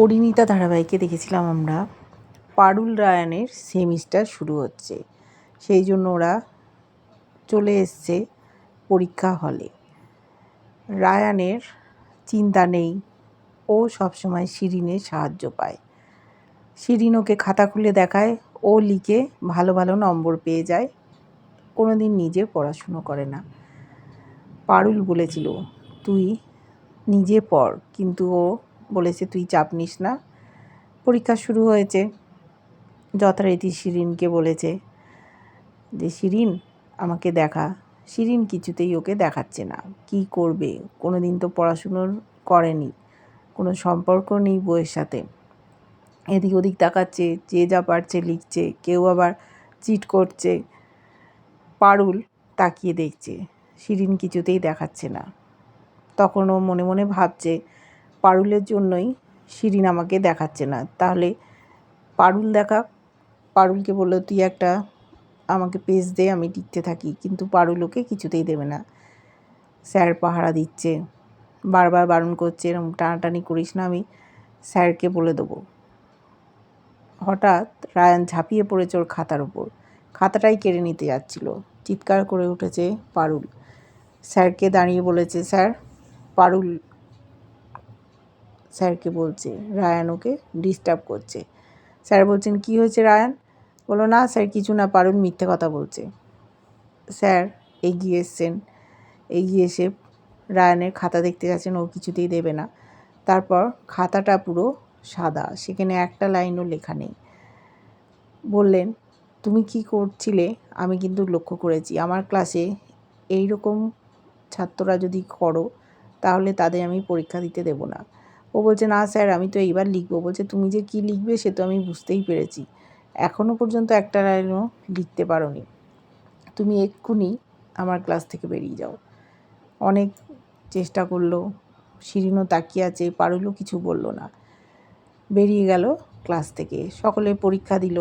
পরিণীতা ধারাবাহিকে দেখেছিলাম আমরা। পারুল রায়ানের সেমিস্টার শুরু হচ্ছে। সেই জন্য ওরা চলে এসছে পরীক্ষা হলে। রায়ানের চিন্তা নেই। ও সবসময় শিরিনের সাহায্য পায়। শিরিন ওকে খাতা খুলে দেখায়। ও লিখে ভালো ভালো নম্বর পেয়ে যায়। কোনো দিন নিজে পড়াশুনো করে না। পারুল বলেছিল, তুই নিজে পড়। কিন্তু ও বলেছে, তুই চাপ নিস না। পরীক্ষা শুরু হয়েছে। যথারীতি শিরিনকে বলেছে যে, শিরিন, আমাকে দেখা। শিরিন কিছুতেই ওকে দেখাচ্ছে না। কি করবে? কোনো দিন তো পড়াশুনোর করেনি। কোনো সম্পর্ক নেই বইয়ের সাথে। এদিক ওদিক তাকাচ্ছে, যে যা পারছে লিখছে। কেউ আবার চিট করছে। পারুল তাকিয়ে দেখছে। শিরিন কিছুতেই দেখাচ্ছে না। তখন ও মনে মনে ভাবছে পারুলের জন্যই শিরিন আমাকে দেখাচ্ছে না। তাহলে পারুল দেখা, পারুলকে বলল, তুই একটা আমাকে পেজ দে, আমি লিখতে থাকি। কিন্তু পারুল ওকে কিছুতেই দেবে না। স্যার পাহারা দিচ্ছে, বারবার বারণ করছে এরকম টানাটানি করিস না, আমি স্যারকে বলে দেবো। হঠাৎ রায়ান ঝাঁপিয়ে পড়েছে ওর খাতার ওপর খাতাটাই কেড়ে নিতে যাচ্ছিল। চিৎকার করে উঠেছে পারুল। স্যারকে দাঁড়িয়ে বলেছে, স্যার, পারুল স্যারকে বলছে, রায়ান ওকে ডিস্টার্ব করছে। স্যার বলছেন, কি হয়েছে রায়ান? বলো না স্যার, কিছু না, পারুল মিথ্যে কথা বলছে। স্যার এগিয়ে এসছেন, এগিয়ে এসে রায়ানের খাতা দেখতে যাচ্ছেন, ও কিছুতেই দেবে না। তারপর খাতাটা পুরো সাদা, সেখানে একটা লাইনও লেখা নেই। বললেন, তুমি কি করছিলে? আমি কিন্তু লক্ষ্য করেছি। আমার ক্লাসে এই রকম ছাত্ররা যদি করো, তাহলে তাদের আমি পরীক্ষা দিতে দেবো না। ও বলছে, না স্যার, আমি তো এইবার লিখব। বলছে, তুমি যে কি লিখবে সে তো আমি বুঝতেই পেরেছি। এখনও পর্যন্ত একটা লাইনও লিখতে পারোনি। তুমি এক্ষুনি আমার ক্লাস থেকে বেরিয়ে যাও। অনেক চেষ্টা করল, শিরিনও তাকিয়ে আছে, পারুলও কিছু বলল না। বেরিয়ে গেল ক্লাস থেকে। সকলে পরীক্ষা দিল।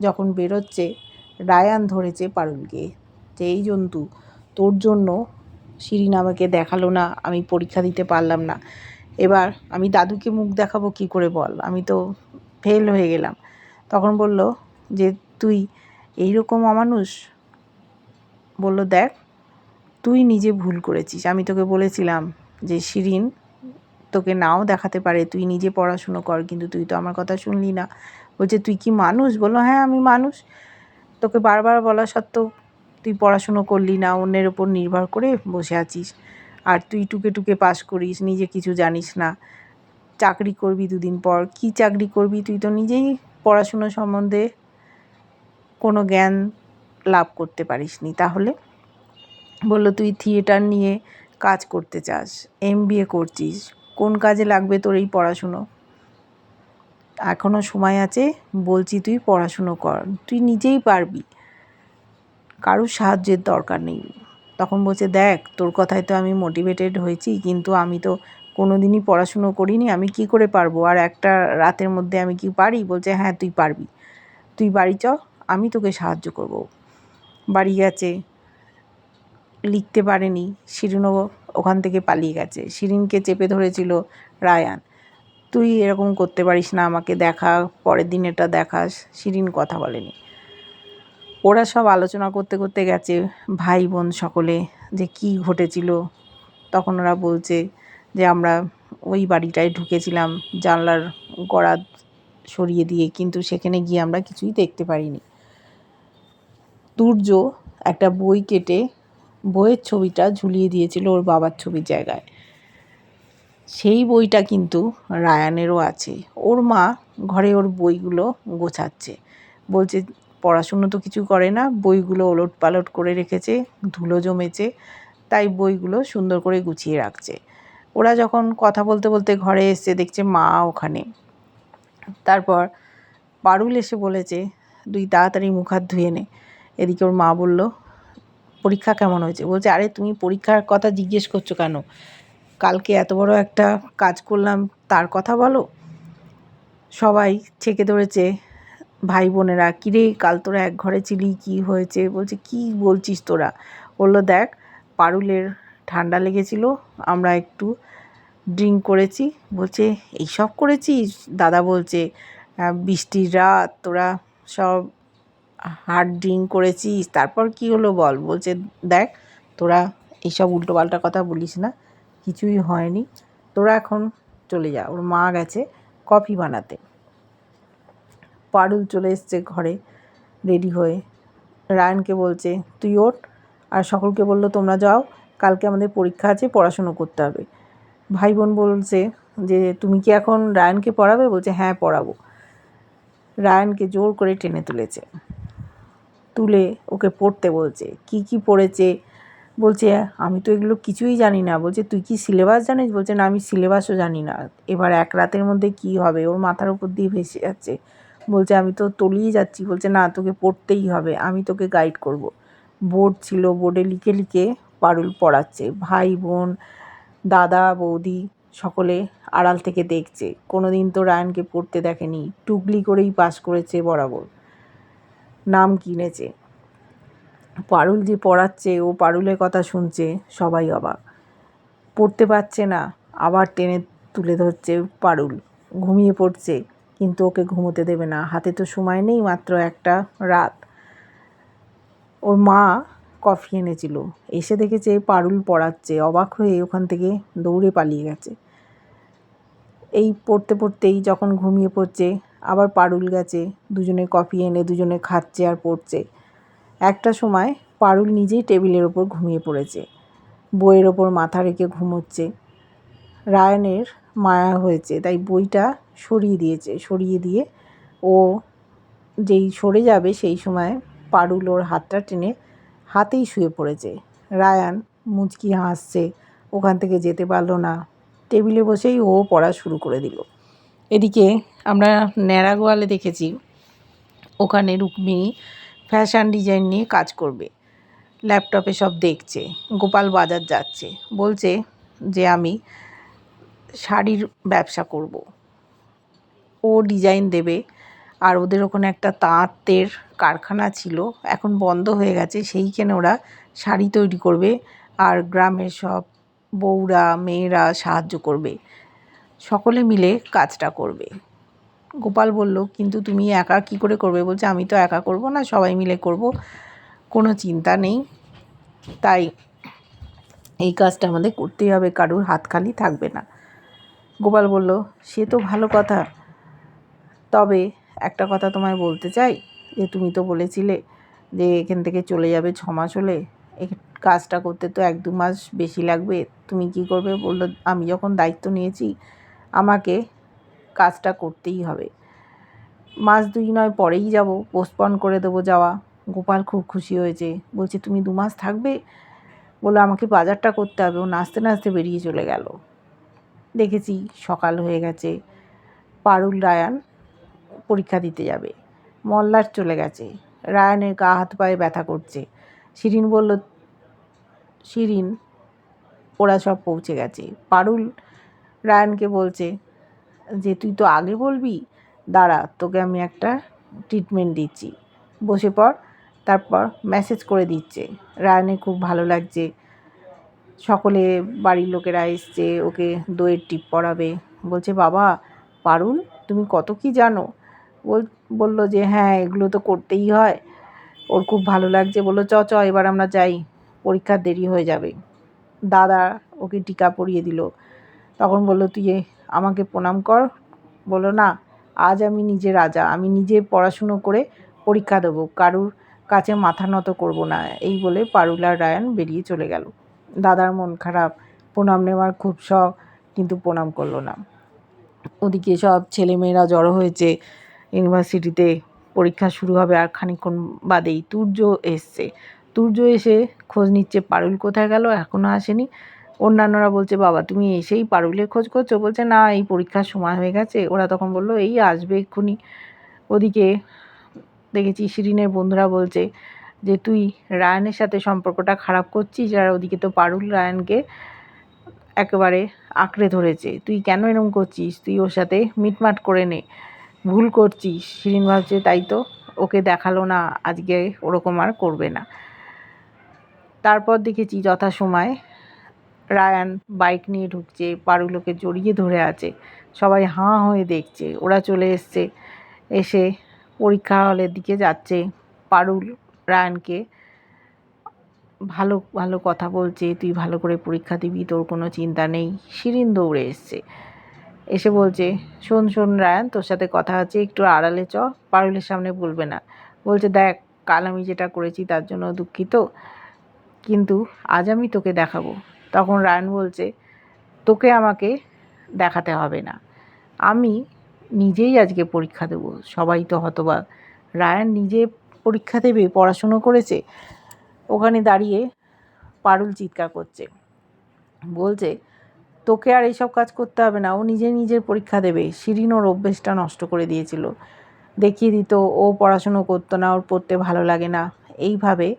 যখন বেরোচ্ছে, রায়ান ধরেছে পারুলকে যে, এই জন্তু, তোর জন্য শিরিন আমাকে দেখাল না, আমি পরীক্ষা দিতে পারলাম না। এবার আমি দাদুকে মুখ দেখাবো কি করে বল। আমি তো ফেল হয়ে গেলাম। তখন বলল যে, তুই এইরকম অমানুষ? বলল, দেখ, তুই নিজে ভুল করেছিস। আমি তোকে বলেছিলাম যে, শিরিন, তোকে নাও দেখাতে পারে। তুই নিজে পড়াশুনো কর, কিন্তু তুই তো আমার কথা শুনলি না। বলছে, তুই কি মানুষ? বলল হ্যাঁ আমি মানুষ। তোকে বারবার বলা সত্ত্বেও তুই পড়াশুনো করলি না, অন্যের ওপর নির্ভর করে বসে আছিস। আর তুই টুকে টুকে পাস করিস, নিজে কিছু জানিস না। চাকরি করবি দুদিন পর। কি চাকরি করবি তুই তো নিজেই পড়াশুনো সম্বন্ধে কোনো জ্ঞান লাভ করতে পারিসনি। তাহলে বলল, তুই থিয়েটার নিয়ে কাজ করতে চাস এম করছিস, কোন কাজে লাগবে তোর এই পড়াশুনো? এখনও সময় আছে, বলছি তুই পড়াশুনো কর, তুই নিজেই পারবি। কারোর সাহায্যের দরকার নেই। তখন বলছে, দেখ, তোর কথায় তো আমি মোটিভেটেড হয়েছি, কিন্তু আমি তো কোনো দিনই পড়াশুনো করিনি, আমি কি করে পারব? আর একটা রাতের মধ্যে আমি কি পারি? বলছে হ্যাঁ তুই পারবি। তুই বাড়ি চ, আমি তোকে সাহায্য করব। বাড়ি গেছে, লিখতে পারেনি, শিরিনও ওখান থেকে পালিয়ে গেছে। শিরিনকে চেপে ধরেছিল রায়ান, তুই এরকম করতে পারিস না, আমাকে দেখা, পরের দিন এটা দেখাস। শিরিন কথা বলেনি। ওরা সব আলোচনা করতে করতে গেছে ভাই বোন সকলে, যে কি ঘটেছিল। তখন ওরা বলছে যে, আমরা ওই বাড়িটায় ঢুকেছিলাম, জানলার গড়া সরিয়ে দিয়ে, কিন্তু সেখানে গিয়ে আমরা কিছুই দেখতে পারিনি। দুর্য একটা বই কেটে বইয়ের ছবিটা ঝুলিয়ে দিয়েছিল ওর বাবার ছবির জায়গায়। সেই বইটা কিন্তু রায়ানেরও আছে। ওর মা ঘরে ওর বইগুলো গোছাচ্ছে। বলছে পড়াশুনো তো কিছু করে না, বইগুলো ওলট পালট করে রেখেছে, ধুলো জমেছে, তাই বইগুলো সুন্দর করে গুছিয়ে রাখছে। ওরা যখন কথা বলতে বলতে ঘরে এসছে দেখছে মা ওখানে। তারপর পারুল এসে বলেছে, তুই তাড়াতাড়ি মুখ হাত ধুয়ে নে। এদিকে ওর মা বলল, পরীক্ষা কেমন হয়েছে? বলছে, আরে তুমি পরীক্ষার কথা জিজ্ঞেস করছ কেন? কালকে এত বড় একটা কাজ করলাম, তার কথা বলো। সবাই ছেঁকে ধরেছে ভাই বোনেরা কিরে, কাল তোরা এক ঘরে ছিলি? কি হয়েছে? বলছে, কি বলছিস তোরা? বলল, দেখ, পারুলের ঠান্ডা লেগেছিল, আমরা একটু ড্রিঙ্ক করেছি। বলছে, এইসব করেছিস? দাদা বলছে বৃষ্টির রাত, তোরা সব হার্ড ড্রিঙ্ক করেছিস, তারপর কি হলো বল? বলছে, দেখ, তোরা এইসব উল্টোপাল্টা কথা বলিস না, কিছুই হয়নি। তোরা এখন চলে যা। ওর মা গেছে কফি বানাতে। পারুল চলে এসছে ঘরে, রেডি হয়ে। রায়নকে বলছে, তুই ওঠ। আর সকলকে বলল, তোমরা যাও, কালকে আমাদের পরীক্ষা আছে, পড়াশুনো করতে হবে। ভাই বোন বলছে যে, তুমি কি এখন রায়নকে পড়াবে? বলছে হ্যাঁ পড়াবো। রায়নকে জোর করে টেনে তুলেছে। তুলে ওকে পড়তে বলছে, কি কি পড়েছে? বলছে, আমি তো এগুলো কিছুই জানি না। বলছে, তুই কি সিলেবাস জানিস? বলছে, না, আমি সিলেবাসও জানি না। এবার এক রাতের মধ্যে কি হবে? ওর মাথার উপর দিয়ে ভেসে যাচ্ছে। বলছে, আমি তো তলিয়ে যাচ্ছি। বলছে, না, তোকে পড়তেই হবে। আমি তোকে গাইড করব। বোর্ড ছিল, বোর্ডে লিখে লিখে পারুল পড়াচ্ছে। ভাই, বোন, দাদা, বৌদি সকলে আড়াল থেকে দেখছে। কোনো দিন তো রায়নকে পড়তে দেখেনি। টুকলি করেই পাস করেছে বরাবর। নাম কিনেছে। পারুল যে পড়াচ্ছে, ও পারুলের কথা শুনছে, সবাই অবাক। পড়তে পারছে না, আবার টেনে তুলে ধরছে পারুল। ঘুমিয়ে পড়ছে। কিন্তু ওকে ঘুমোতে দেবে না। হাতে তো সময় নেই মাত্র একটা রাত। ওর মা কফি এনেছিল। এসে দেখেছে পারুল পড়াচ্ছে। অবাক হয়ে ওখান থেকে দৌড়ে পালিয়ে গেছে। এই পড়তে পড়তেই যখন ঘুমিয়ে পড়ছে, আবার পারুল গেছে। দুজনে কফি এনে দুজনে খাচ্ছে আর পড়ছে। একটা সময় পারুল নিজেই টেবিলের ওপর ঘুমিয়ে পড়েছে। বইয়ের ওপর মাথা রেখে ঘুমোচ্ছে। রায়নের মায়া হয়েছে, তাই বইটা সরিয়ে দিয়েছে, সরিয়ে দিয়ে ও যেই সরে যাবে সেই সময় পারুল ওর হাতটা টেনে হাতেই শুয়ে পড়েছে। রায়ান মুচকি হাসছে, ওখান থেকে যেতে পারল না। টেবিলে বসেই ও পড়া শুরু করে দিল। এদিকে আমরা ন্যাড়া গোয়ালে দেখেছি ওখানে রুক্মিণী ফ্যাশন ডিজাইন নিয়ে কাজ করবে। ল্যাপটপে সব দেখছে, গোপাল বাজার যাচ্ছে, বলছে যে আমি শাড়ির ব্যবসা করব। ও ডিজাইন দেবে। আর ওদের ওখানে একটা তাঁতের কারখানা ছিল। এখন বন্ধ হয়ে গেছে। সেইখানে ওরা শাড়ি তৈরি করবে আর গ্রামের সব বউরা, মেয়েরা সাহায্য করবে। সকলে মিলে কাজটা করবে। গোপাল বলল, কিন্তু তুমি একা কি করে করবে? বলছে, আমি তো একা করব না, সবাই মিলে করব। কোনো চিন্তা নেই। তাই এই কাজটা আমাদের করতেই হবে। কারুর হাত খালি থাকবে না। গোপাল বলল, সে তো ভালো কথা। তবে একটা কথা তোমায় বলতে চাই, যে তুমি তো বলেছিলে যে এখান থেকে চলে যাবে ছ মাস হলে কাজটা করতে তো এক দু মাস বেশি লাগবে। তুমি কি করবে বলল, আমি যখন দায়িত্ব নিয়েছি, আমাকে কাজটা করতেই হবে। মাস দুই নয় পরেই যাব পোস্টপন করে দেবো যাওয়া। গোপাল খুব খুশি হয়েছে, বলছে, তুমি দু মাস থাকবে? বলল, আমাকে বাজারটা করতে হবে। ও নাচতে নাচতে বেরিয়ে চলে গেল। দেখেছি সকাল হয়ে গেছে। পারুল রায়ান পরীক্ষা দিতে যাবে। মল্লার চলে গেছে। রায়ানের গা হাত পায়ে ব্যথা করছে। শিরিন বলল, শিরিন, ওরা সব পৌঁছে গেছে। পারুল রায়ানকে বলছে, যে তুই তো আগে বলবি, দাঁড়া, তোকে আমি একটা ট্রিটমেন্ট দিচ্ছি। বসে পর তারপর মেসেজ করে দিচ্ছে। রায়ানের খুব ভালো লাগছে। সকলে বাড়ির লোকেরা এসছে, ওকে দইয়ের টিপ পড়াবে। বলছে, বাবা, পারুল, তুমি কত কি জানো? বলল যে হ্যাঁ এগুলো তো করতেই হয়। ওর খুব ভালো লাগছে। বলল, চ চ, এবার আমরা যাই। পরীক্ষার দেরি হয়ে যাবে। দাদা ওকে টিকা পরিয়ে দিল। তখন বলল, তুই আমাকে প্রণাম কর। বলল, না, আজ আমি নিজে রাজা। আমি নিজে পড়াশুনো করে পরীক্ষা দেবো। কারুর কাছে মাথা নত করব না। এই বলে পারুল আর রায়ান বেরিয়ে চলে গেল। দাদার মন খারাপ। প্রণাম নেওয়ার খুব শখ, কিন্তু প্রণাম করল না। ওদিকে সব ছেলেমেয়েরা জড়ো হয়েছে। ইউনিভার্সিটিতে পরীক্ষা শুরু হবে আর খানিকক্ষণ বাদেই। তুর্য এসছে। তুর্য এসে খোঁজ নিচ্ছে, পারুল কোথায় গেল? এখনও আসেনি। অন্যান্যরা বলছে, বাবা, তুমি এসেই পারুলের খোঁজ করছ? বলছে, না, এই পরীক্ষার সময় হয়ে গেছে। ওরা তখন বলল, এই আসবে এক্ষুনি। ওদিকে দেখেছি শিরিনের বন্ধুরা বলছে যে, তুই রায়ানের সাথে সম্পর্কটা খারাপ করছিস আর ওদিকে তো পারুল রায়ানকে একেবারে আঁকড়ে ধরেছে। তুই কেন এরম করছিস? তুই ওর সাথে মিটমাট করে নে। ভুল করছিস শিরিন ভাবছে, তাই তো, ওকে দেখাল না, আজকে ওরকম আর করবে না। তারপর দেখেছি যথাসময় রায়ান বাইক নিয়ে ঢুকছে পারুল ওকে জড়িয়ে ধরে আছে, সবাই হাঁ হয়ে দেখছে, ওরা চলে এসছে, এসে পরীক্ষা হলের দিকে যাচ্ছে, পারুল রায়ানকে ভালো ভালো কথা বলছে, তুই ভালো করে পরীক্ষা দিবি, তোর কোনো চিন্তা নেই। শিরিন দৌড়ে এসছে। এসে বলছে, শোন শোন, রায়ান, তোর সাথে কথা আছে, একটু আড়ালে চ, পারুলের সামনে বলবে না। বলছে, দেখ, কাল আমি যেটা করেছি তার জন্য দুঃখিত, কিন্তু আজ আমি তোকে দেখাবো। তখন রায়ান বলছে, তোকে আমাকে দেখাতে হবে না। আমি নিজেই আজকে পরীক্ষা দেবো। সবাই তো হতবাক। রায়ান নিজে পরীক্ষা দেবে, পড়াশুনো করেছে। ওখানে দাঁড়িয়ে পারুল চিৎকার করছে। বলছে তোকে আর এইসব কাজ করতে হবে না, ও নিজে নিজের পরীক্ষা দেবে। শিরিন ওর অভ্যেসটা নষ্ট করে দিয়েছিল। দেখিয়ে দিত, ও পড়াশুনো করতো না, ওর পড়তে ভালো লাগে না। এইভাবে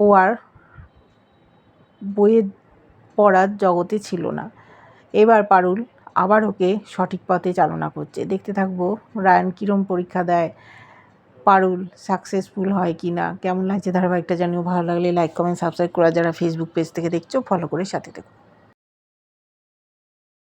ও আর বইয়ের পড়ার জগতে ছিল না। এবার পারুল আবার ওকে সঠিক পথে চালনা করছে। দেখতে থাকব, রায়ান কীরম পরীক্ষা দেয়। পারুল সাকসেসফুল হয় কি না? কেমন লাগছে ধারাবাহিকটা জানিও ভালো লাগলে লাইক কমেন্ট সাবস্ক্রাইব করা যারা ফেসবুক পেজ থেকে দেখছ ফলো করে সাথে থেকো।